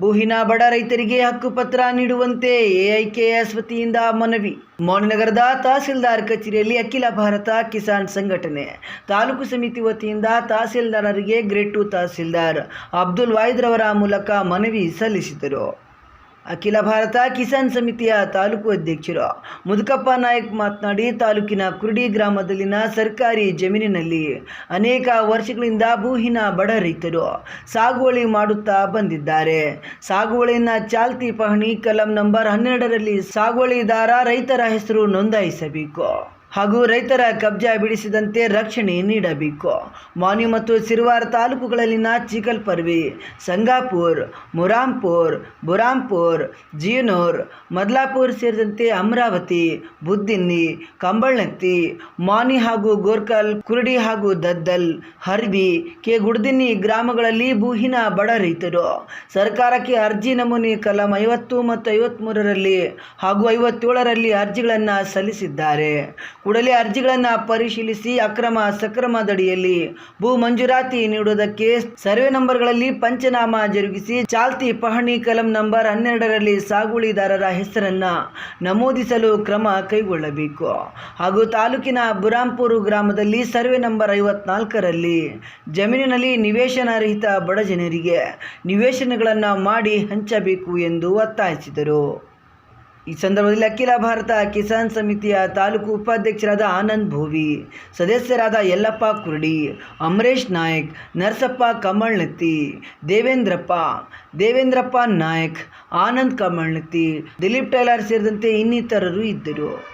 ಭೂಹಿನ ಬಡ ರೈತರಿಗೆ ಹಕ್ಕುಪತ್ರ ನೀಡುವಂತೆ ಎಐಕೆಎಸ್ ವತಿಯಿಂದ ಮನವಿ. ಮೌನನಗರದ ತಹಸೀಲ್ದಾರ್ ಕಚೇರಿಯಲ್ಲಿ ಅಖಿಲ ಭಾರತ ಕಿಸಾನ್ ಸಂಘಟನೆ. ತಾಲೂಕು ಸಮಿತಿ ವತಿಯಿಂದ ತಹಸೀಲ್ದಾರರಿಗೆ ಗ್ರೇಟ್ ಟು ತಹಸೀಲ್ದಾರ್ ಅಬ್ದುಲ್ ವಾಹಿದ್ರವರ ಮೂಲಕ ಮನವಿ ಸಲ್ಲಿಸಿದರು. ಅಖಿಲ ಭಾರತ ಕಿಸಾನ್ ಸಮಿತಿಯ ತಾಲೂಕು ಅಧ್ಯಕ್ಷರು. ಮುದುಕಪ್ಪ ನಾಯಕ್ ಮಾತನಾಡಿ, ತಾಲೂಕಿನ ಕುರುಡಿ ಗ್ರಾಮದಲ್ಲಿನ ಸರ್ಕಾರಿ ಜಮೀನಿನಲ್ಲಿ ಅನೇಕ ವರ್ಷಗಳಿಂದ ಭೂಹೀನ ಬಡ ರೈತರು ಸಾಗುವಳಿ ಮಾಡುತ್ತಾ ಬಂದಿದ್ದಾರೆ. ಸಾಗುವಳಿಯನ್ನು ಚಾಲ್ತಿ ಪಹಣಿ ಕಲಂ ನಂಬರ್ ಹನ್ನೆರಡರಲ್ಲಿ ಸಾಗುವಳಿದಾರ ರೈತರ ಹೆಸರು ನೋಂದಾಯಿಸಬೇಕು. ಹಾಗೂ ರೈತರ ಕಬ್ಜಾ ಬಿಡಿಸಿದಂತೆ ರಕ್ಷಣೆ ನೀಡಬೇಕು. ಮಾನ್ಯು ಮತ್ತು ಸಿರುವಾರ ತಾಲೂಕುಗಳಲ್ಲಿನ ಚಿಕಲ್ಪರ್ವಿ, ಸಂಗಾಪುರ್, ಮುರಾಂಪುರ್, ಬುರಾಂಪುರ್, ಜೀನೂರ್, ಮದ್ಲಾಪುರ್ ಸೇರಿದಂತೆ ಅಮರಾವತಿ, ಬುದ್ದಿನ್ನಿ, ಕಂಬಳ್ನತ್ತಿ, ಮಾನಿ ಹಾಗೂ ಗೋರ್ಕಲ್, ಕುರುಡಿ ಹಾಗೂ ದದ್ದಲ್ ಹರ್ವಿ ಕೆ ಗುಡ್ದಿನ್ನಿ ಗ್ರಾಮಗಳಲ್ಲಿ ಭೂಹೀನ ಬಡ ರೈತರು. ಸರ್ಕಾರಕ್ಕೆ ಅರ್ಜಿ ನಮೂನೆ ಕಲಂ ಐವತ್ತು ಮತ್ತು ಐವತ್ತ್ಮೂರರಲ್ಲಿ ಹಾಗೂ ಐವತ್ತೇಳರಲ್ಲಿ ಅರ್ಜಿಗಳನ್ನು ಸಲ್ಲಿಸಿದ್ದಾರೆ. ಕೂಡಲೇ ಅರ್ಜಿಗಳನ್ನು ಪರಿಶೀಲಿಸಿ ಅಕ್ರಮ ಸಕ್ರಮದಡಿಯಲ್ಲಿ ಭೂ ಮಂಜೂರಾತಿ ನೀಡುವುದಕ್ಕೆ ಸರ್ವೆ ನಂಬರ್ಗಳಲ್ಲಿ ಪಂಚನಾಮ ಜರುಗಿಸಿ ಚಾಲ್ತಿ ಪಹಣಿ ಕಲಂ ನಂಬರ್ ಹನ್ನೆರಡರಲ್ಲಿ ಸಾಗುಳಿದಾರರ ಹೆಸರನ್ನ ನಮೂದಿಸಲು ಕ್ರಮ ಕೈಗೊಳ್ಳಬೇಕು. ಹಾಗೂ ತಾಲೂಕಿನ ಬುರಾಂಪುರು ಗ್ರಾಮದಲ್ಲಿ ಸರ್ವೆ ನಂಬರ್ ಐವತ್ನಾಲ್ಕರಲ್ಲಿ ಜಮೀನಿನಲ್ಲಿ ನಿವೇಶನ ರಹಿತ ಬಡ ಜನರಿಗೆ ನಿವೇಶನಗಳನ್ನು ಮಾಡಿ ಹಂಚಬೇಕು ಎಂದು ಒತ್ತಾಯಿಸಿದರು. ಈ ಸಂದರ್ಭದಲ್ಲಿ ಅಖಿಲ ಭಾರತ ಕಿಸಾನ್ ಸಮಿತಿಯ ತಾಲೂಕು ಉಪಾಧ್ಯಕ್ಷರಾದ ಆನಂದ್ ಭೋವಿ, ಸದಸ್ಯರಾದ ಯಲ್ಲಪ್ಪ ಕುರುಡಿ, ಅಮರೇಶ್ ನಾಯಕ್, ನರಸಪ್ಪ ಕಮಳ್ನತ್ತಿ, ದೇವೇಂದ್ರಪ್ಪ ದೇವೇಂದ್ರಪ್ಪ ನಾಯಕ್, ಆನಂದ್ ಕಮಳ್ನತ್ತಿ, ದಿಲೀಪ್ ಟೈಲರ್ ಸೇರಿದಂತೆ ಇನ್ನಿತರರು ಇದ್ದರು.